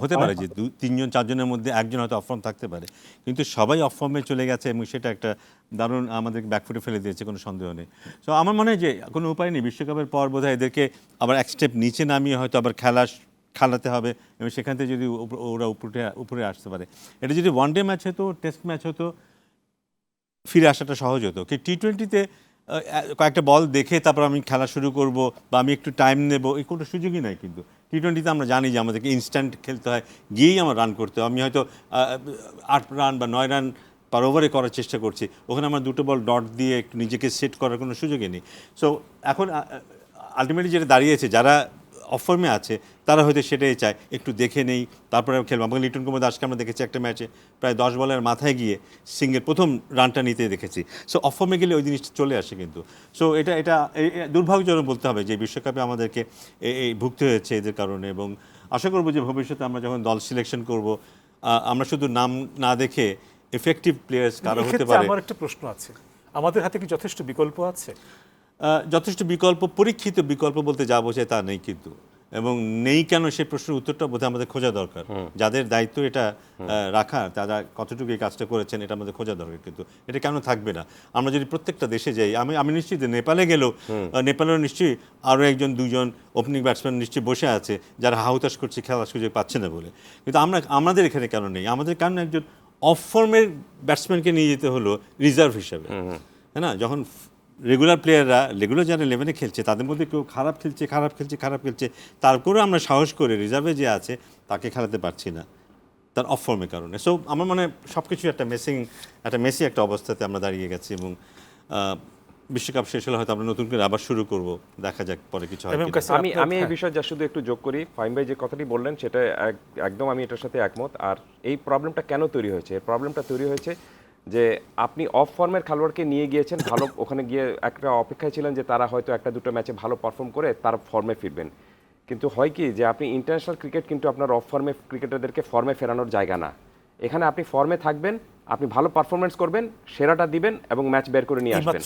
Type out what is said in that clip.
হতে পারে যে দু তিনজন চারজনের মধ্যে একজন হয়তো অফর্ম থাকতে পারে। কিন্তু সবাই অফর্মে চলে গেছে এবং সেটা একটা দারুণ আমাদের ব্যাকফুটে ফেলে দিয়েছে কোনো সন্দেহ নেই। সো আমার মনে হয় যে কোনো উপায় নেই বিশ্বকাপের পর বোধহয় এদেরকে আবার এক স্টেপ নিচে নামিয়ে হয়তো আবার খেলা খেলাতে হবে এবং সেখান থেকে যদি ওরা উপরে উপরে আসতে পারে। এটা যদি ওয়ান ডে ম্যাচ হতো টেস্ট ম্যাচ হতো ফিরে আসাটা সহজ হতো। কি টি টোয়েন্টিতে কয়েকটা বল দেখে তারপর আমি খেলা শুরু করব বা আমি একটু টাইম নেব। এই কোনো সুযোগই নাই কিন্তু। টি টোয়েন্টিতে আমরা জানি যে আমাদেরকে ইনস্ট্যান্ট খেলতে হয়, গিয়েই আমার রান করতে হয়। আমি হয়তো আট রান বা নয় রান পার ওভারে করার চেষ্টা করছি। ওখানে আমার দুটো বল ডট দিয়ে একটু নিজেকে সেট করার কোনো সুযোগই নেই। সো এখন আলটিমেটলি যেটা দাঁড়িয়েছে, যারা অফর্মে আছে তারা হয়তো সেটাই চায়। একটু দেখে নেই তারপরে খেলব আমাকে লিটন কুমার দাসকে আমরা দেখেছি একটা ম্যাচে প্রায় দশ বলের মাথায় গিয়ে সিঙ্গের প্রথম রানটা নিতে দেখেছি। সো অফর্মে গেলে ওই জিনিসটা চলে আসে কিন্তু। সো এটা এটা দুর্ভাগ্যজনক বলতে হবে যে বিশ্বকাপে আমাদেরকে এই ভুগতে হয়েছে এদের কারণে এবং আশা করব যে ভবিষ্যতে আমরা যখন দল সিলেকশন করব আমরা শুধু নাম না দেখে এফেক্টিভ প্লেয়ার্স কারও হতে পারে। আমার একটা প্রশ্ন আছে। আমাদের হাতে কি যথেষ্ট বিকল্প আছে? যথেষ্ট বিকল্প পরীক্ষিত বিকল্প বলতে যা বোঝায় তা নেই কিন্তু। এবং নেই কেন সেই প্রশ্নের উত্তরটা বোধহয় আমাদের খোঁজা দরকার। যাদের দায়িত্ব এটা রাখা তারা কতটুকু এই কাজটা করেছেন এটা আমাদের খোঁজা দরকার কিন্তু। এটা কেন থাকবে না? আমরা যদি প্রত্যেকটা দেশে যাই আমি আমি নিশ্চিত নেপালে গেলেও আহ, নেপালেও নিশ্চয়ই আরও একজন দুজন ওপেনিং ব্যাটসম্যান নিশ্চয়ই বসে আছে যারা হাহুতাশ করছে খেলার সুযোগ পাচ্ছে না বলে। কিন্তু আমরা আমাদের এখানে কেন নেই? আমাদের কেন একজন অফ ফর্মের ব্যাটসম্যানকে নিয়ে যেতে হলো রিজার্ভ হিসাবে? হ্যাঁ না? যখন রেগুলার প্লেয়াররা রেগুলার যারা ইলেভেনে খেলছে তাদের মধ্যে কেউ খারাপ খেলছে খারাপ খেলছে খারাপ খেলছে তারপরেও আমরা সাহস করে রিজার্ভে যে আছে তাকে খেলাতে পারছি না। তার অফ ফর্মের কারণে। সো আমার মনে হয় সব কিছু একটা মেসিং একটা মেসি একটা অবস্থাতে আমরা দাঁড়িয়ে গেছি এবং বিশ্বকাপ শেষ হলে হয়তো আমরা নতুন করে আবার শুরু করব। দেখা যাক পরে কিছু হয় আমি আমি এই হ্যাঁ। বিষয়ে যা শুধু একটু যোগ করি। ফাইম ভাই যে কথাটি বললেন সেটা এক- একদম আমি এটার সাথে একমত। আর এই প্রবলেমটা কেন তৈরি হয়েছে? এই প্রবলেমটা তৈরি হয়েছে যে আপনি অফ ফর্মের খেলোয়াড়কে নিয়ে গিয়েছেন ভালো ওখানে গিয়ে একটা অপেক্ষায় ছিলেন যে তারা হয়তো একটা দুটো ম্যাচে ভালো পারফর্ম করে তার ফর্মে ফিরবেন। কিন্তু হয় কি যে আপনি ইন্টারন্যাশনাল ক্রিকেট কিন্তু আপনার অফ ফর্মে ক্রিকেটারদেরকে ফর্মে ফেরানোর জায়গা না। এখানে আপনি ফর্মে থাকবেন আপনি ভালো পারফরমেন্স করবেন সেরাটা দিবেন এবং ম্যাচ বের করে নিয়ে আসবেন।